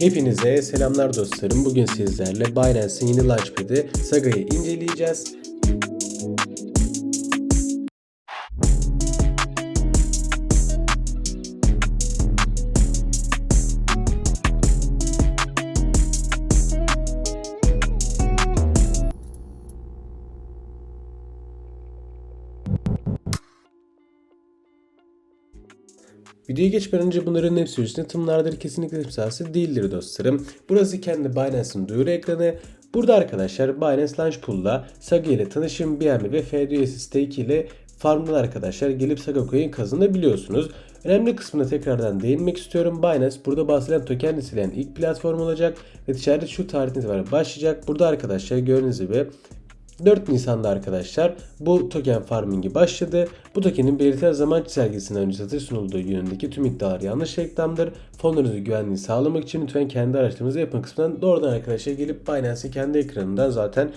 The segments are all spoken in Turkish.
Hepinize selamlar dostlarım. Bugün sizlerle Binance'in yeni Launchpad'i Saga'yı inceleyeceğiz. Videoya geçmeden önce bunların hepsi üstüne tımlardır kesinlikle imzası değildir dostlarım. Burası kendi Binance'ın duyuru ekranı. Burada arkadaşlar Binance Launch Pool'la Saga ile tanışım, BNB ve FDUS stake ile farmlı arkadaşlar gelip Saga Coin kazanabiliyorsunuz. Önemli kısmına tekrardan değinmek istiyorum. Binance burada bahsedilen token listeleyen ilk platform olacak ve ticaret şu tarihten itibaren başlayacak. Burada arkadaşlar gördüğünüz gibi 4 Nisan'da arkadaşlar bu token farmingi başladı. Bu tokenin belirtilen zaman çizelgesinden önce satış sunulduğu yönündeki tüm iddialar yanlış reklamdır. Fonlarınızın güvenliğini sağlamak için lütfen kendi araştırmanızı yapın kısmından doğrudan arkadaşlar gelip Binance'in kendi ekranından zaten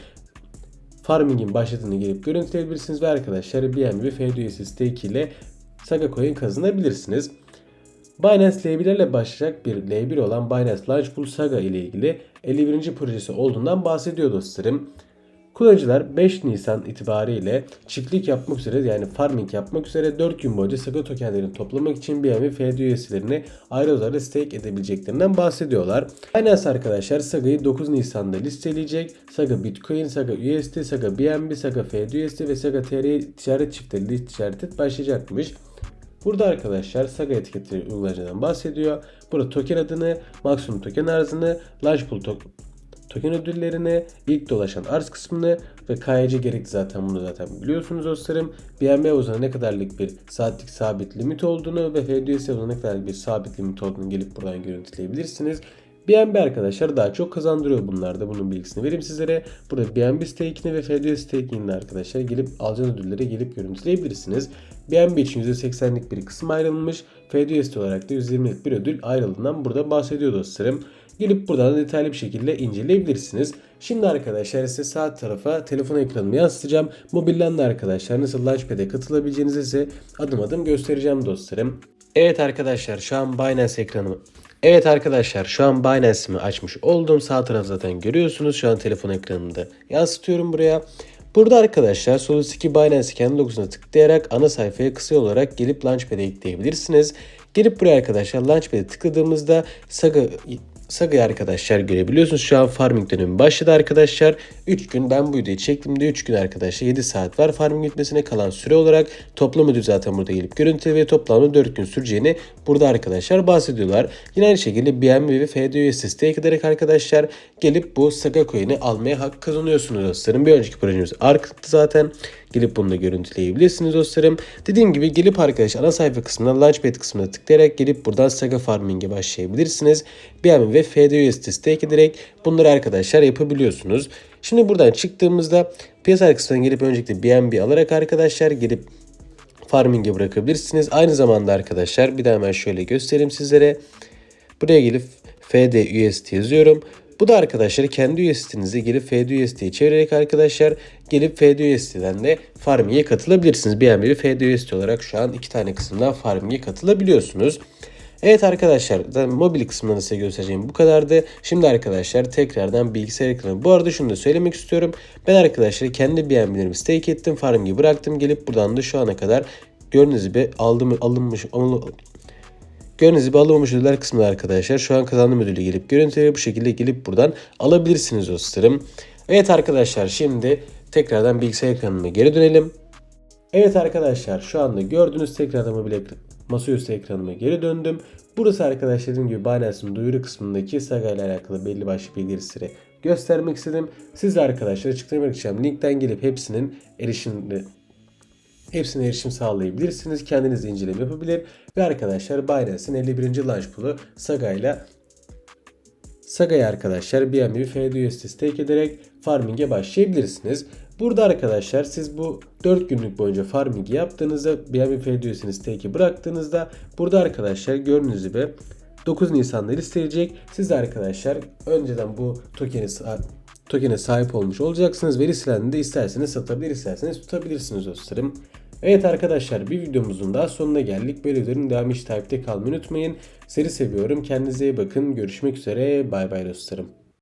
farmingin başladığını gelip görüntüleyebilirsiniz ve arkadaşlar BNB ve FDUS stake ile Saga Coin kazanabilirsiniz. Binance L1'lerle başlayacak bir L1 olan Binance Launch Pool Saga ile ilgili 51. projesi olduğundan bahsediyor dostlarım. Kullanıcılar 5 Nisan itibariyle çiftlik yapmak üzere yani farming yapmak üzere 4 gün boyunca Saga tokenlerini toplamak için BNB FD üyesilerini ayrı olarak stake edebileceklerinden bahsediyorlar. Binance arkadaşlar Saga'yı 9 Nisan'da listeleyecek. Saga Bitcoin, Saga USD, Saga BNB, Saga FD USD ve Saga TR ticaret çiftleri ticareti başlayacakmış. Burada arkadaşlar Saga etiketleri uygulayıcıdan bahsediyor. Burada token adını, maksimum token arzını, launch pool to- token ödüllerini, ilk dolaşan arz kısmını ve KYC gerekli zaten bunu zaten biliyorsunuz dostlarım. BNB havuzuna ne kadarlık bir saatlik sabit limit olduğunu ve FDUS havuzuna ne kadarlık bir sabit limit olduğunu gelip buradan görüntüleyebilirsiniz. BNB arkadaşlar daha çok kazandırıyor bunlarda. Bunun bilgisini vereyim sizlere. Burada BNB stake'ini ve FDUS stake'ini arkadaşlar gelip alacağınız ödülleri gelip görüntüleyebilirsiniz. BNB için %80'lik bir kısım ayrılmış. FDUS olarak da %20'lik bir ödül ayrıldığından burada bahsediyor dostlarım. Gelip buradan detaylı bir şekilde inceleyebilirsiniz. Şimdi arkadaşlar size sağ tarafa telefon ekranımı yansıtacağım. Mobilden de arkadaşlar nasıl Launchpad'e katılabileceğinizi size adım adım göstereceğim dostlarım. Evet arkadaşlar şu an Binance ekranımı Evet arkadaşlar şu an Binance'imi açmış oldum. Sağ taraf zaten görüyorsunuz. Şu an telefon ekranımda yansıtıyorum buraya. Burada arkadaşlar sol üstteki Binance kendi logosuna tıklayarak ana sayfaya kısa olarak gelip Launchpad'e ekleyebilirsiniz. Gelip buraya arkadaşlar Launchpad'e tıkladığımızda Saga Saga'yı arkadaşlar görebiliyorsunuz. Şu an farming dönemi başladı arkadaşlar. 3 gün ben bu videoyu çektiğimde 3 gün arkadaşlar 7 saat var. Farming bitmesine kalan süre olarak toplam ödül zaten burada gelip görüntü ve toplamda 4 gün süreceğini burada arkadaşlar bahsediyorlar. Yine aynı şekilde BNB ve FDUS stake ederek arkadaşlar gelip bu Saga coin'i almaya hak kazanıyorsunuz dostlarım. Bir önceki projemiz Ark'tı zaten. Gelip bunu da görüntüleyebilirsiniz dostlarım. Dediğim gibi gelip arkadaşlar ana sayfa kısmına Launchpad kısmına tıklayarak gelip buradan Saga Farming'e başlayabilirsiniz. BNB ve FDUSD stake ederek bunları arkadaşlar yapabiliyorsunuz. Şimdi buradan çıktığımızda piyasa kısmına gelip öncelikle BNB alarak arkadaşlar gelip farming'e bırakabilirsiniz. Aynı zamanda arkadaşlar bir daha hemen şöyle göstereyim sizlere. Buraya gelip FDUSD yazıyorum. Bu da arkadaşlar kendi USD'nizi gelip FDUSD'ye çevirerek arkadaşlar gelip FDUSD'den de farming'e katılabilirsiniz. BNB ve FDUSD olarak şu an iki tane kısımdan farming'e katılabiliyorsunuz. Evet arkadaşlar zaten mobil kısmında da size göstereceğim bu kadardı. Şimdi arkadaşlar tekrardan bilgisayar ekranı. Bu arada şunu da söylemek istiyorum. Ben arkadaşlar kendi BNB'lerimi stake ettim. Farming'i bıraktım. Gelip buradan da şu ana kadar gördüğünüz gibi aldım, alınmış Gördüğünüz gibi ödüller kısmında arkadaşlar. Şu an kazandığım ödülü gelip görüntüleri bu şekilde gelip buradan alabilirsiniz dostlarım. Evet arkadaşlar şimdi tekrardan bilgisayar ekranına geri dönelim. Evet arkadaşlar şu anda gördüğünüz tekrardan mobil masaüstü ekranıma geri döndüm. Burası arkadaşlar dediğim gibi Binance'ın duyuru kısmındaki Saga ile alakalı belli başlı bilgileri göstermek istedim. Siz de arkadaşlar açıklama bırakacağım linkten gelip hepsinin erişimini Hepsine erişim sağlayabilirsiniz. Kendiniz inceleme yapabilir. Ve arkadaşlar Binance'in 51. launch pool'u Saga ile Saga'ya arkadaşlar BNB FDUSD stake ederek farming'e başlayabilirsiniz. Burada arkadaşlar siz bu 4 günlük boyunca farming yaptığınızda BNB FDUSD'ni stake'i bıraktığınızda burada arkadaşlar gördüğünüz gibi 9 Nisan'da listeleyecek. Siz de arkadaşlar önceden bu tokeni tokene sahip olmuş olacaksınız ve listelendiğinde isterseniz satabilir isterseniz tutabilirsiniz dostlarım. Evet arkadaşlar bir videomuzun daha sonuna geldik. Böyle videoların devamı hiç takipte kalmayı unutmayın. Seri seviyorum. Kendinize iyi bakın. Görüşmek üzere. Bay bay dostlarım.